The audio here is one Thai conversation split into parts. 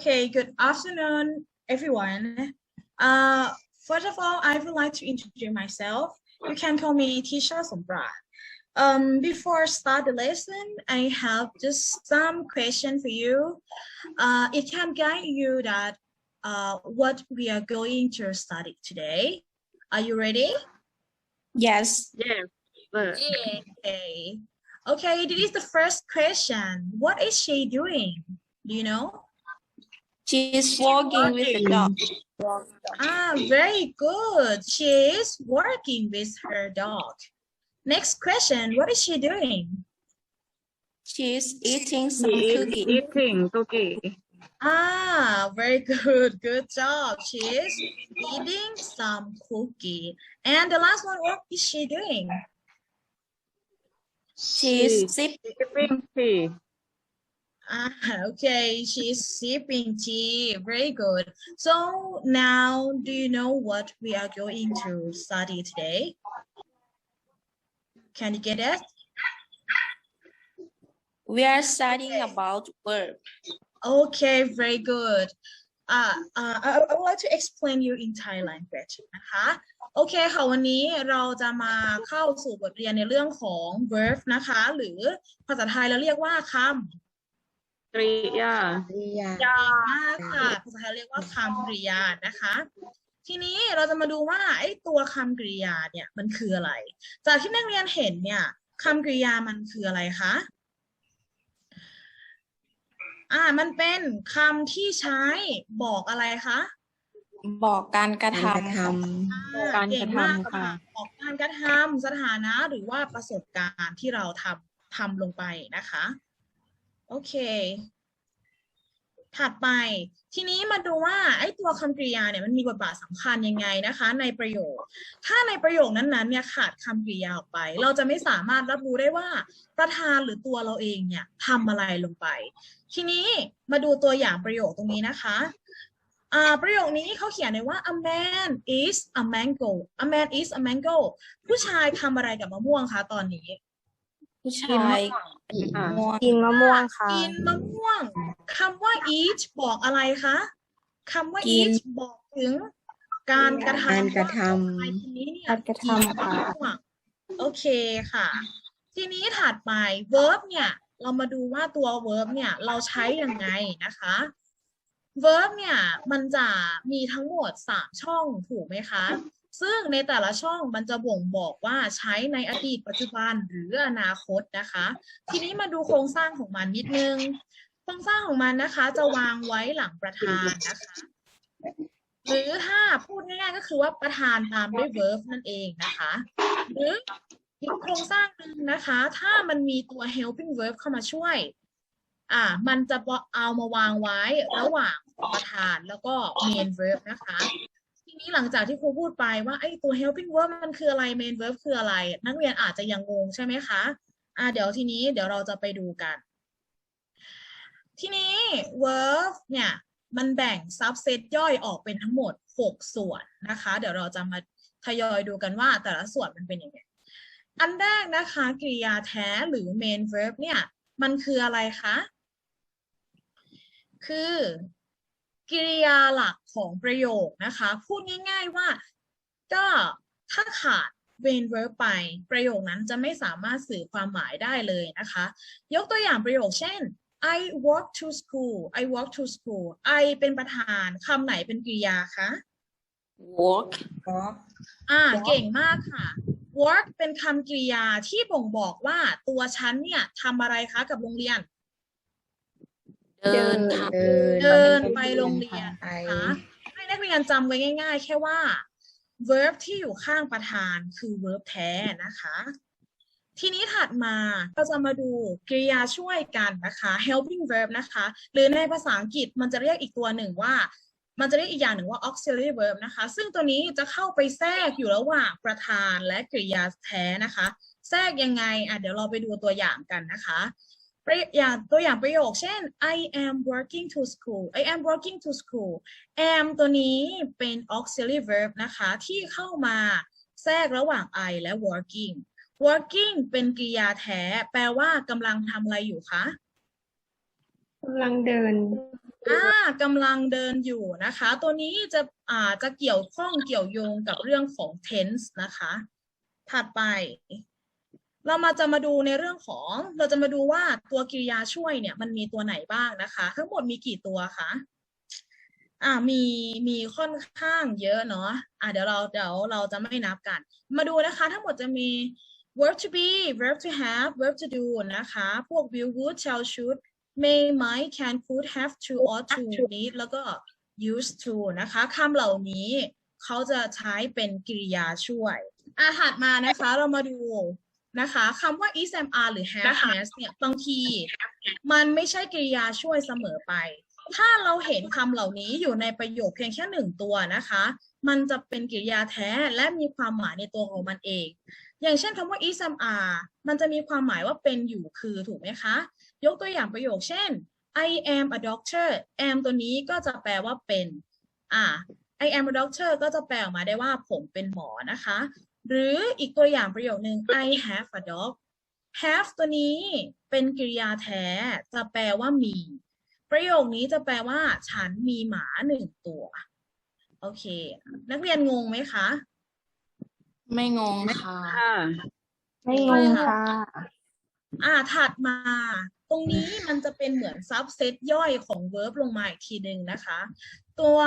Okay, good afternoon, everyone. Uh, first of all, I would like to introduce myself. You can call me Tisha Sombra. Um, before start the lesson, I have just some question for you. Uh, it can guide you that uh, what we are going to study today. Are you ready? Yes, Yes. Uh, Okay. Okay, this is the first question. What is she doing? Do you know? She is walking with the dog. Ah, very good. She is working with her dog. Next question. What is she doing? She is eating some he is cookie. eating cookie. Ah, very good. Good job. She is eating some cookie. And the last one, what is she doing? She is Sipping tea. Ah, okay. She is sipping tea. Very good. So now, do you know what we are going to study today? Can you get it? we are studying about verb. Okay, very good. Uh, uh, I, I would like to explain you in Thai language นะคะ โอเคค่ะวันนี้เราจะมาเข้าสู่บทเรียนในเรื่องของ verb นะคะ หรือภาษาไทยเราเรียกว่าค กริยาำกริยามากค่ะภาษาไทยเรียกว่าคำกริยานะคะ ทีนี้เราจะมาดูว่าไอ้ตัวคำกริยาเนี่ยมันคืออะไร จากที่นักเรียนเห็นเนี่ยคำกริยามันคืออะไรคะ อ่า มันเป็นคำที่ใช้บอกอะไรคะบอกการกระทการกระทอ่การเก่กงระมากทำค่ะบอกการกระทำสถานะหรือว่าประสบการณ์ที่เราทำทำลงไปนะคะ โอเค ถัดไป ทีนี้มาดูว่าไอ้ตัวคำกริยาเนี่ยมันมีบทบาทสำคัญยังไงนะคะ ในประโยค ถ้าในประโยคนั้นๆเนี่ยขาดคำกริยาออกไป เราจะไม่สามารถรับรู้ได้ว่าประธานหรือตัวเราเองเนี่ยทำอะไรลงไป ทีนี้มาดูตัวอย่างประโยคตรงนี้นะคะอ่าประโยคนี้เขาเขียนไว้ว่า a man is a mango a man is a mango ผู้ชายทำอะไรกับมะม่วงคะตอนนี้ ผู้ชายค่ะม่วงกินมะม่วงค่ะ กินมะม่วงคำว่า eat บอกอะไรคะคำว่ากิน eat บอกถึงการกระทำการกระทำว่าผู้ชายคนนี้เนี่ยการกระทำกินค่ะมะม่วงโอเคค่ะ ทีนี้ถัดไป verb เนี่ย เรามาดูว่าตัว verb เนี่ย เราใช้ยังไงนะคะ verb เนี่ย มันจะมีทั้งหมดสามช่องถูกไหมคะ ซึ่งในแต่ละช่องมันจะบ่งบอกว่าใช้ในอดีตปัจจุบันหรืออนาคตนะคะ ทีนี้มาดูโครงสร้างของมันนิดนึง โครงสร้างของมันนะคะ จะวางไว้หลังประธานนะคะ หรือถ้าพูดง่ายๆก็คือว่าประธานตามด้วย verb นั่นเองนะคะ หรืออีกโครงสร้างหนึ่งนะคะ ถ้ามันมีตัว helping verb เข้ามาช่วย อ่า มันจะเอามาวางไว้ระหว่างประธานแล้วก็ main verb นะคะ นี้หลังจากที่ครูพูดไปว่าไอ้ตัว helping verb มันคืออะไร main verb คืออะไร นักเรียนอาจจะยังงงใช่ไหมคะอ่าเดี๋ยวทีนี้เดี๋ยวเราจะไปดูกัน ทีนี้ verb เนี่ยมันแบ่ง subset ย่อยออกเป็นทั้งหมด 6 ส่วนนะคะ เดี๋ยวเราจะมาทยอยดูกันว่าแต่ละส่วนมันเป็นยังไง อันแรกนะคะกริยาแท้หรือ main verb เนี่ย มันคืออะไรคะ คือ กริยาหลักของประโยคนะคะ พูดง่าย ๆว่าก็ถ้าขาด main verb ไป ประโยคนั้นจะไม่สามารถสื่อความหมายได้เลยนะคะ ยกตัวอย่างประโยคเช่น I walk to school I walk to school I เป็นประธานคำไหนเป็นกริยาคะ walk อ่า เก่งมากค่ะ work เป็นคำกริยาที่บ่งบอกว่าตัวฉันเนี่ยทำอะไรคะกับโรงเรียน เดินทางเดินเดินไปโรงเรียนไปนะคะให้นักเรียนจำไว้ง่าย ๆ แค่ว่า verb ที่อยู่ข้างประธานคือ verb แท้นะคะ ทีนี้ถัดมาก็จะมาดูกริยาช่วยกันนะคะ helping verb นะคะ หรือในภาษาอังกฤษมันจะเรียกอีกตัวหนึ่งว่า มันจะเรียกอีกอย่างหนึ่งว่า auxiliary verb นะคะ ซึ่งตัวนี้จะเข้าไปแทรกอยู่ระหว่างประธานและกริยาแท้นะคะ แทรกยังไงอะเดี๋ยวเราไปดูตัวอย่างกันนะคะประ อย่างตัวอย่างประโยค เช่น I am working to school I am working to school am ตัวนี้เป็น auxiliary verb นะคะที่เข้ามาแทรกระหว่าง I และ working working เป็นกริยาแท้ แปลว่ากำลังทำอะไรอยู่คะกำลังเดินอ่ากำลังเดินอยู่นะคะ ตัวนี้จะอ่าจะเกี่ยวข้องเกี่ยวโยงกับเรื่องของ tense นะคะ ถัดไป เรามาจะมาดูในเรื่องของเราจะมาดูว่าตัวกริยาช่วยเนี่ย มันมีตัวไหนบ้างนะคะ ทั้งหมดมีกี่ตัวคะอ่ามีมีค่อนข้างเยอะเนาะอ่าเดี๋ยวเราเดี๋ยวเราจะไม่นับกัน มาดูนะคะ ทั้งหมดจะมี verb to be verb to have verb to do นะคะ พวก will would shall should may might can could have to ought to need แล้วก็ used to นะคะคำเหล่านี้เขาจะใช้เป็นกริยาช่วย อาถัดมานะคะ เรามาดู นะคะคำว่า is am are หรือ have has เนี่ยบางทีมันไม่ใช่กริยาช่วยเสมอไป ถ้าเราเห็นคำเหล่านี้อยู่ในประโยคเพียงแค่หนึ่งตัวนะคะ มันจะเป็นกริยาแท้และมีความหมายในตัวของมันเอง อย่างเช่นคำว่า is am are มันจะมีความหมายว่าเป็นอยู่คือถูกไหมคะ ยกตัวอย่างประโยคเช่น I am a doctor am ตัวนี้ก็จะแปลว่าเป็น อ่า I am a doctor ก็จะแปลออกมาได้ว่าผมเป็นหมอนะคะ หรืออีกตัวอย่างประโยคนึง I have a dog have ตัวนี้เป็นกริยาแท้ จะแปลว่ามี ประโยคนี้จะแปลว่า ฉันมีหมาหนึ่งตัว โอเค นักเรียนงงไหมคะ ไม่งงค่ะค่ะ ไม่งงค่ะ อ่าถัดมา ตรงนี้มันจะเป็นเหมือนซับเซตย่อยของ verb ลงมาอีกทีหนึ่งนะคะ ตัว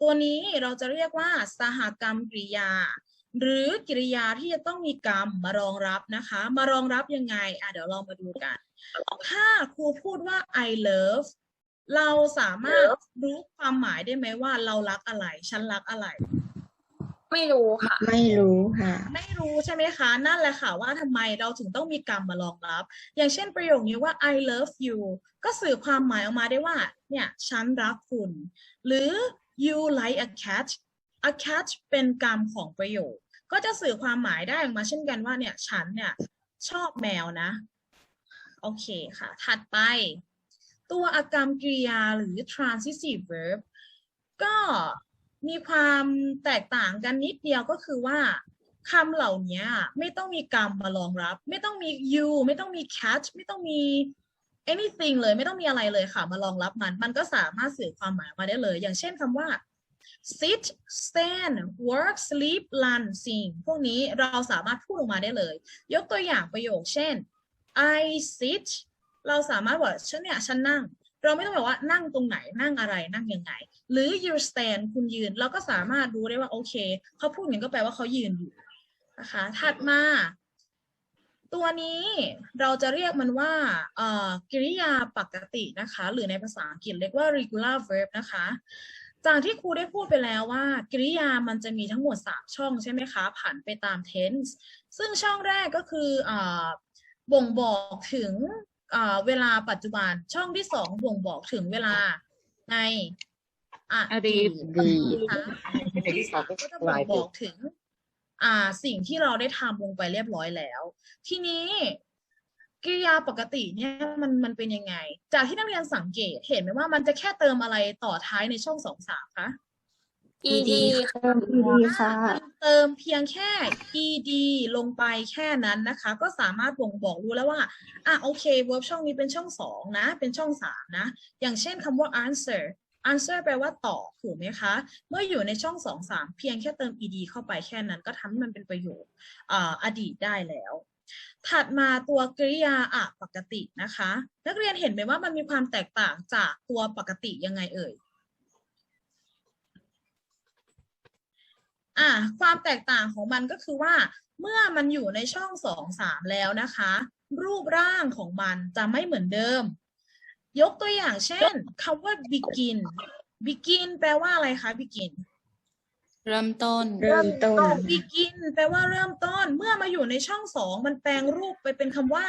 ตัวนี้เราจะเรียกว่า สหกรรมกริยา หรือกริยาที่จะต้องมีกรรมมารองรับนะคะ มารองรับยังไงอะเดี๋ยวเรามาดูกัน ถ้าครูพูดว่า I love เราสามารถรู้ความหมายได้ไหมว่าเรารักอะไร ฉันรักอะไร ไม่รู้ค่ะ ไม่รู้ค่ะ ไม่รู้ใช่ไหมคะ นั่นแหละค่ะว่าทำไมเราถึงต้องมีกรรมมารองรับ อย่างเช่นประโยคนี้ว่า I love you ก็สื่อความหมายออกมาได้ว่า เนี่ยฉันรักคุณ หรือ you like a cat a cat เป็นกรรมของประโยค ก็จะสื่อความหมายได้ออกมาเช่นกันว่าเนี่ยฉันเนี่ยชอบแมวนะ โอเคค่ะ ถัดไป ตัวอากรรมกริยาหรือ transitive verb ก็มีความแตกต่างกันนิดเดียวก็คือว่าคำเหล่านี้ไม่ต้องมีกรรมมารองรับ ไม่ต้องมี you ไม่ต้องมี cat ไม่ต้องมี anything เลยไม่ต้องมีอะไรเลยค่ะ มารองรับมัน มันก็สามารถสื่อความหมายมาได้เลย อย่างเช่นคำว่า sit stand work sleep run sing พวกนี้เราสามารถพูดออกมาได้เลย ยกตัวอย่างประโยคเช่น I sit เราสามารถบอกฉันเนี่ยฉันนั่ง เราไม่ต้องบอกว่านั่งตรงไหนนั่งอะไรนั่งยังไง หรือ you stand คุณยืน เราก็สามารถรู้ได้ว่าโอเคเขาพูดอย่างก็แปลว่าเขายืนอยู่นะคะถัดมา ตัวนี้เราจะเรียกมันว่ากริยาปกตินะคะ หรือในภาษาอังกฤษเรียกว่า regular verb นะคะ จากที่ครูได้พูดไปแล้วว่า กริยามันจะมีทั้งหมด 3 ช่องใช่ไหมคะผันไปตาม tense ซึ่งช่องแรกก็คืออ่าบ่งบอกถึงอ่าเวลาปัจจุบันช่องที่สองบ่งบอกถึงเวลาในออดีตดีนะคะที่สองก็จะบ่งบอกถึงอ่าสิ่งที่เราได้ทำลงไปเรียบร้อยแล้ว ทีนี้ กริยาปกติเนี่ยมันมันเป็นยังไง จากที่นักเรียนสังเกตเห็นไหมว่ามันจะแค่เติมอะไรต่อท้ายในช่องสองสามคะ ed ค่ะเริ่มดีค่ะ เติมเพียงแค่ ed ลงไปแค่นั้นนะคะ ก็สามารถบ่งบอกรู้แล้วว่าอะโอเค verb ช่องนี้เป็นช่องสองนะ เป็นช่องสามนะ อย่างเช่นคำว่า answer answer แปลว่าตอบถูกไหมคะ เมื่ออยู่ในช่องสองสามเพียงแค่เติม ed เข้าไปแค่นั้นก็ทำให้มันเป็นประโยคอ่าอดีตได้แล้ว ถัดมาตัวกริยาอะปกตินะคะ นักเรียนเห็นไหมว่ามันมีความแตกต่างจากตัวปกติยังไงเอ่ยอะความแตกต่างของมันก็คือว่า เมื่อมันอยู่ในช่องสองสามแล้วนะคะ รูปร่างของมันจะไม่เหมือนเดิม ยกตัวอย่างเช่นคำว่า begin begin แปลว่าอะไรคะ begin เริ่มต้น เริ่มต้น begin แปลว่าเริ่มต้น เมื่อมาอยู่ในช่องสองมันแปลงรูปไปเป็นคำว่า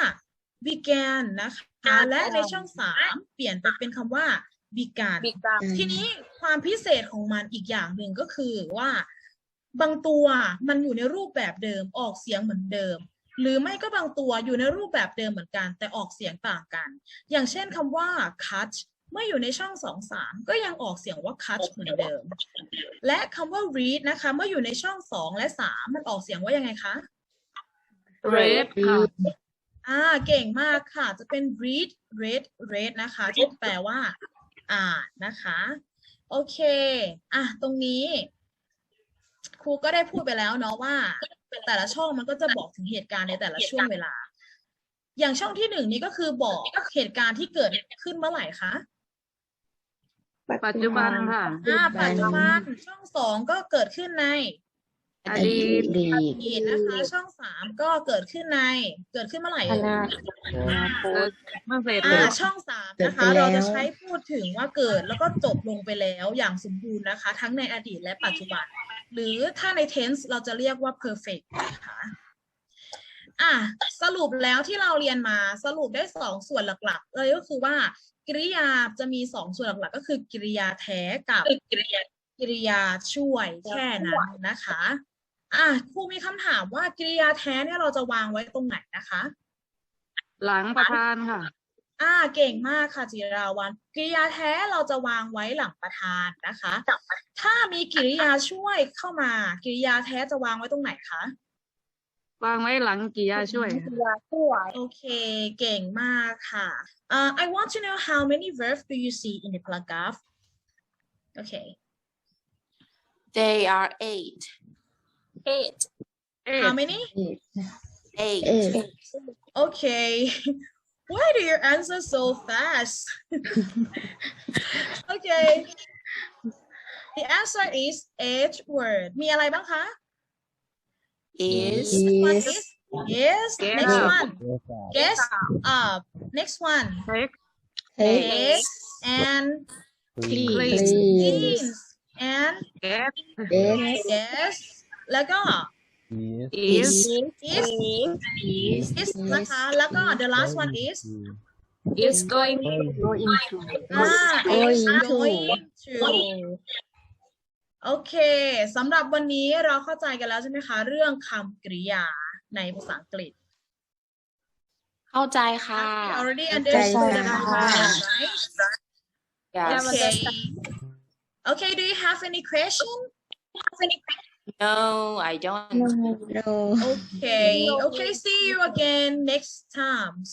began นะคะ และในช่องสามเปลี่ยนไปเป็นคำว่า began ทีนี้ความพิเศษของมันอีกอย่างหนึ่งก็คือว่า บางตัวมันอยู่ในรูปแบบเดิมออกเสียงเหมือนเดิม หรือไม่ก็บางตัวอยู่ในรูปแบบเดิมเหมือนกัน แต่ออกเสียงต่างกัน อย่างเช่นคำว่า cut เมื่ออยู่ในช่องสองสามก็ยังออกเสียงว่า cut เหมือนเดิม และคำว่า read นะคะ เมื่ออยู่ในช่องสองและสามมันออกเสียงว่ายังไงคะ red ค่ะอ่าเก่งมากค่ะ จะเป็น read read read นะคะที่แปลว่า อ่านนะคะ โอเค อะ ตรงนี้ ครูก็ได้พูดไปแล้วเนาะว่า แต่ละช่องมันก็จะบอกถึงเหตุการณ์ในแต่ละช่วงเวลาอย่างช่องที่หนึ่งนี้ก็คือบอกเหตุการณ์ที่เกิดขึ้นเมื่อไหร่คะ ปัจจุบันค่ะ อ่าปัจจุบันช่องสองก็เกิดขึ้นในอดีตดีอดีตนะคะ ช่องสามก็เกิดขึ้นใน เกิดขึ้นเมื่อไหร่อเอ่ยนาคตเมื่อเสร็จอ่าเลยช่องสามเกิดนะคะไปแล้วเราจะใช้พูดถึงว่าเกิดแล้วก็จบลงไปแล้วอย่างสมบูรณ์นะคะ ทั้งในอดีตและปัจจุบัน หรือถ้าใน tense เราจะเรียกว่า perfect นะคะ อะสรุปแล้วที่เราเรียนมาสรุปได้สองส่วนหลัก ๆ เลยก็คือว่า กริยาจะมีสองส่วนหลักๆ ก็คือกริยาแท้กับกริยากริยาช่วยแค่นั้นนะคะ อะครูมีคำถามว่ากริยาแท้เนี่ยเราจะวางไว้ตรงไหนนะคะ หลังประธานค่ะ อ่าเก่งมากค่ะจิราวันกริยาแท้เราจะวางไว้หลังประธานนะคะ ถ้ามีกริยาช่วยเข้ามา กริยาแท้จะวางไว้ตรงไหนคะ วางไว้หลังกิริยาช่วยค่ะ โอเค เก่งมากค่ะอ่า I want to know how many verbs do you see in the paragraph okay They are eight. Eight. เอ๊ะ how many Eight. เอ okay why do you answer so fast okay the answer is eight word มีอะไรบ้างคะ Is. What is is yes Get next up. one guess up next one เช็ค Egg and Please. please beans and เก็ต yes yes แล้วก็ is is is นะคะ แล้วก็ the last one is is going go into อ่า is going to going to โอเคสำหรับวันนี้เราเข้าใจกันแล้วใช่ไหมคะ เรื่องคำกริยาในภาษาอังกฤษ เข้าใจค่ะ You already เข้าใจ understood it ค่ะ right Yes. okay okay do you have any question No, I don't. no no okay okay see you again next times